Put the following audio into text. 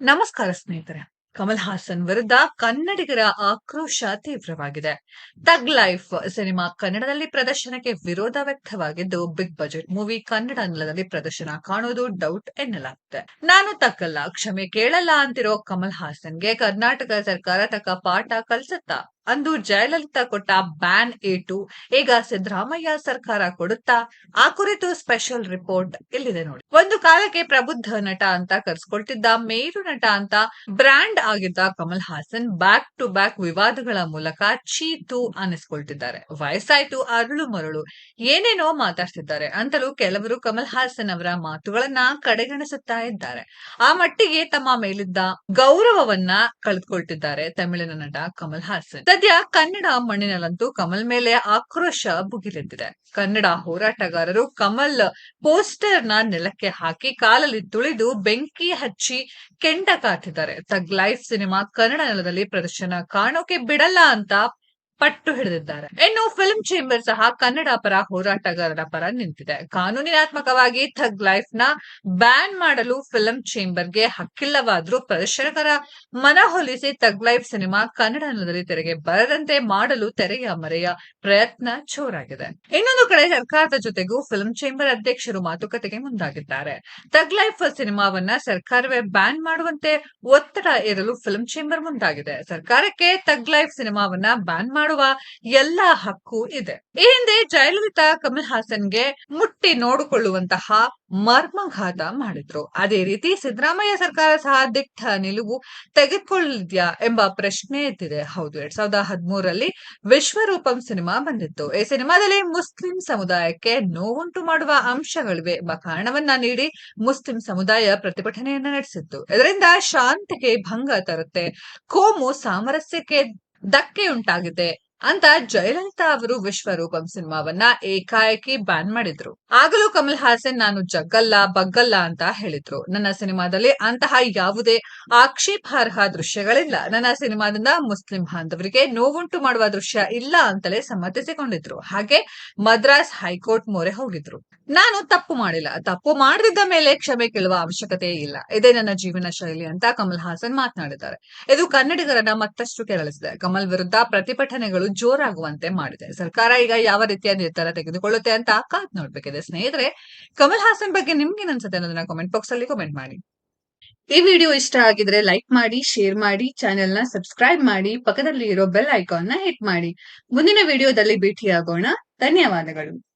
ನಮಸ್ಕಾರ ಸ್ನೇಹಿತರೆ. ಕಮಲ್ ಹಾಸನ್ ವಿರುದ್ಧ ಕನ್ನಡಿಗರ ಆಕ್ರೋಶ ತೀವ್ರವಾಗಿದೆ. ತಗ್ ಲೈಫ್ ಸಿನಿಮಾ ಕನ್ನಡದಲ್ಲಿ ಪ್ರದರ್ಶನಕ್ಕೆ ವಿರೋಧ ವ್ಯಕ್ತವಾಗಿದ್ದು, ಬಿಗ್ ಬಜೆಟ್ ಮೂವಿ ಕನ್ನಡ ನೆಲದಲ್ಲಿ ಪ್ರದರ್ಶನ ಕಾಣುವುದು ಡೌಟ್ ಎನ್ನಲಾಗಿದೆ ನಾನು ತಕ್ಕಲ್ಲ, ಕ್ಷಮೆ ಕೇಳಲ್ಲ ಅಂತಿರೋ ಕಮಲ್ ಹಾಸನ್ಗೆ ಕರ್ನಾಟಕ ಸರ್ಕಾರ ತಕ್ಕ ಪಾಠ ಕಲಿಸುತ್ತಾ? ಅಂದು ಜಯಲಲಿತಾ ಕೊಟ್ಟ ಬ್ಯಾನ್ ಏಟು, ಈಗ ಸಿದ್ದರಾಮಯ್ಯ ಸರ್ಕಾರ ಕೊಡುತ್ತಾ? ಆ ಕುರಿತು ಸ್ಪೆಷಲ್ ರಿಪೋರ್ಟ್ ಇಲ್ಲಿದೆ ನೋಡಿ. ಒಂದು ಕಾಲಕ್ಕೆ ಪ್ರಬುದ್ಧ ನಟ ಅಂತ ಕರ್ಸ್ಕೊಳ್ತಿದ್ದ ಮೇರು ನಟ ಅಂತ ಬ್ರ್ಯಾಂಡ್ ಆಗಿದ್ದ Kamal Haasan back to back ವಿವಾದಗಳ ಮೂಲಕ ಚೀತು ಅನಿಸ್ಕೊಳ್ತಿದ್ದಾರೆ ವಯಸ್ಸಾಯ್ತು, ಅರಳು ಮರಳು, ಏನೇನೋ ಮಾತಾಡ್ತಿದ್ದಾರೆ ಅಂತಲೂ ಕೆಲವರು ಕಮಲ್ ಹಾಸನ್ ಅವರ ಮಾತುಗಳನ್ನ ಕಡೆಗಣಿಸುತ್ತಾ ಇದ್ದಾರೆ. ಆ ಮಟ್ಟಿಗೆ ತಮ್ಮ ಮೇಲಿದ್ದ ಗೌರವವನ್ನ ಕಳೆದುಕೊಳ್ತಿದ್ದಾರೆ ತಮಿಳಿನ ನಟ ಕಮಲ್ ಹಾಸನ್. ಸದ್ಯ ಕನ್ನಡ ಮಣ್ಣಿನಲ್ಲಂತೂ ಕಮಲ್ ಮೇಲೆ ಆಕ್ರೋಶ ಭುಗಿಲೆದ್ದಿದೆ. ಕನ್ನಡ ಹೋರಾಟಗಾರರು ಕಮಲ್ ಪೋಸ್ಟರ್ನ ನೆಲಕ್ಕೆ ಹಾಕಿ ಕಾಲಲ್ಲಿ ತುಳಿದು ಬೆಂಕಿ ಹಚ್ಚಿ ಕೆಂಡ ಕಾತಿದ್ದಾರೆ. ತಗ್ ಲೈಫ್ ಸಿನಿಮಾ ಕನ್ನಡ ನೆಲದಲ್ಲಿ ಪ್ರದರ್ಶನ ಕಾಣೋಕೆ ಬಿಡಲ್ಲ ಅಂತ ಪಟ್ಟು ಹಿಡಿದಿದ್ದಾರೆ. ಇನ್ನು ಫಿಲ್ಮ್ ಚೇಂಬರ್ ಸಹ ಕನ್ನಡ ಪರ ಹೋರಾಟಗಾರರ ಪರ ನಿಂತಿದೆ. ಕಾನೂನಿನಾತ್ಮಕವಾಗಿ ಥಗ್ ಲೈಫ್ನ ಬ್ಯಾನ್ ಮಾಡಲು ಫಿಲ್ಮ್ ಚೇಂಬರ್ಗೆ ಹಕ್ಕಿಲ್ಲವಾದ್ರೂ ಪ್ರದರ್ಶಕರ ಮನಹೊಲಿಸಿ ಥಗ್ ಲೈಫ್ ಸಿನಿಮಾ ಕನ್ನಡ ನೆಲದಲ್ಲಿ ತೆರೆಗೆ ಬರದಂತೆ ಮಾಡಲು ತೆರೆಯ ಮರೆಯ ಪ್ರಯತ್ನ ಜೋರಾಗಿದೆ. ಇನ್ನೊಂದು ಕಡೆ ಸರ್ಕಾರದ ಜೊತೆಗೂ ಫಿಲ್ಮ್ ಚೇಂಬರ್ ಅಧ್ಯಕ್ಷರು ಮಾತುಕತೆಗೆ ಮುಂದಾಗಿದ್ದಾರೆ. ಥಗ್ ಲೈಫ್ ಸಿನಿಮಾವನ್ನ ಸರ್ಕಾರವೇ ಬ್ಯಾನ್ ಮಾಡುವಂತೆ ಒತ್ತಡ ಏರಲು ಫಿಲ್ಮ್ ಚೇಂಬರ್ ಮುಂದಾಗಿದೆ. ಸರ್ಕಾರಕ್ಕೆ ಥಗ್ ಲೈಫ್ ಸಿನಿಮಾವನ್ನ ಬ್ಯಾನ್ ಮಾಡುವ ಎಲ್ಲ ಹಕ್ಕು ಇದೆ. ಈ ಹಿಂದೆ ಜಯಲಲಿತಾ ಕಮಲ್ ಹಾಸನ್ಗೆ ಮುಟ್ಟಿ ನೋಡಿಕೊಳ್ಳುವಂತಹ ಮರ್ಮಘಾತ ಮಾಡಿದ್ರು. ಅದೇ ರೀತಿ ಸಿದ್ದರಾಮಯ್ಯ ಸರ್ಕಾರ ಸಹ ದಿಟ್ಟ ನಿಲುವು ತೆಗೆದುಕೊಳ್ಳಿದ್ಯಾ ಎಂಬ ಪ್ರಶ್ನೆ ಎದ್ದಿದೆ. ಹೌದು, ಎರಡ್ ಸಾವಿರದ ಹದಿಮೂರಲ್ಲಿ ವಿಶ್ವರೂಪಂ ಸಿನಿಮಾ ಬಂದಿತ್ತು. ಈ ಸಿನಿಮಾದಲ್ಲಿ ಮುಸ್ಲಿಂ ಸಮುದಾಯಕ್ಕೆ ನೋವುಂಟು ಮಾಡುವ ಅಂಶಗಳಿವೆ ಎಂಬ ಕಾರಣವನ್ನ ನೀಡಿ ಮುಸ್ಲಿಂ ಸಮುದಾಯ ಪ್ರತಿಭಟನೆಯನ್ನ ನಡೆಸಿತ್ತು. ಇದರಿಂದ ಶಾಂತಿಗೆ ಭಂಗ ತರುತ್ತೆ, ಕೋಮು ಸಾಮರಸ್ಯಕ್ಕೆ ಧಕ್ಕೆ ಉಂಟಾಗಿದೆ ಅಂತ ಜಯಲಲಿತಾ ಅವರು ವಿಶ್ವರೂಪಂ ಸಿನಿಮಾವನ್ನ ಏಕಾಏಕಿ ಬ್ಯಾನ್ ಮಾಡಿದ್ರು. ಆಗಲೂ ಕಮಲ್ ಹಾಸನ್ ನಾನು ಜಗ್ಗಲ್ಲ, ಬಗ್ಗಲ್ಲ ಅಂತ ಹೇಳಿದ್ರು. ನನ್ನ ಸಿನಿಮಾದಲ್ಲಿ ಅಂತಹ ಯಾವುದೇ ಆಕ್ಷೇಪಾರ್ಹ ದೃಶ್ಯಗಳಿಲ್ಲ. ನನ್ನ ಸಿನಿಮಾದಿಂದ ಮುಸ್ಲಿಂ ಬಾಂಧವರಿಗೆ ನೋವುಂಟು ಮಾಡುವ ದೃಶ್ಯ ಇಲ್ಲ ಅಂತಲೇ ಸಮ್ಮತಿಸಿಕೊಂಡಿದ್ರು. ಹಾಗೆ ಮದ್ರಾಸ್ ಹೈಕೋರ್ಟ್ ಮೊರೆ ಹೋಗಿದ್ರು. ನಾನು ತಪ್ಪು ಮಾಡಿಲ್ಲ. ತಪ್ಪು ಮಾಡದಿದ್ದ ಮೇಲೆ ಕ್ಷಮೆ ಕೇಳುವ ಅವಶ್ಯಕತೆ ಇಲ್ಲ. ಇದೇ ನನ್ನ ಜೀವನ ಶೈಲಿ ಅಂತ ಕಮಲ್ ಹಾಸನ್ ಮಾತನಾಡಿದ್ದಾರೆ. ಇದು ಕನ್ನಡಿಗರನ್ನ ಮತ್ತಷ್ಟು ಕೆರಳಿಸಿದೆ. ಕಮಲ್ ವಿರುದ್ಧ ಪ್ರತಿಭಟನೆಗಳು ಜೋರಾಗುವಂತೆ ಮಾಡಿದೆ. ಸರ್ಕಾರ ಈಗ ಯಾವ ರೀತಿಯ ನಿರ್ಧಾರ ತೆಗೆದುಕೊಳ್ಳುತ್ತೆ ಅಂತ ಕಾದ್ ನೋಡ್ಬೇಕಿದೆ. ಸ್ನೇಹಿತರೆ, ಕಮಲ್ ಹಾಸನ್ ಬಗ್ಗೆ ನಿಮ್ಗೆ ಅನ್ಸುತ್ತೆ ಅನ್ನೋದನ್ನ ಕಾಮೆಂಟ್ ಬಾಕ್ಸ್ ಅಲ್ಲಿ ಕಾಮೆಂಟ್ ಮಾಡಿ. ಈ ವಿಡಿಯೋ ಇಷ್ಟ ಆಗಿದ್ರೆ ಲೈಕ್ ಮಾಡಿ ಶೇರ್ ಮಾಡಿ ಚಾನೆಲ್ನ ಸಬ್ಸ್ಕ್ರೈಬ್ ಮಾಡಿ ಪಕ್ಕದಲ್ಲಿ ಇರೋ ಬೆಲ್ ಐಕಾನ್ನ ಹಿಟ್ ಮಾಡಿ. ಮುಂದಿನ ವಿಡಿಯೋದಲ್ಲಿ ಭೇಟಿಯಾಗೋಣ. ಧನ್ಯವಾದಗಳು.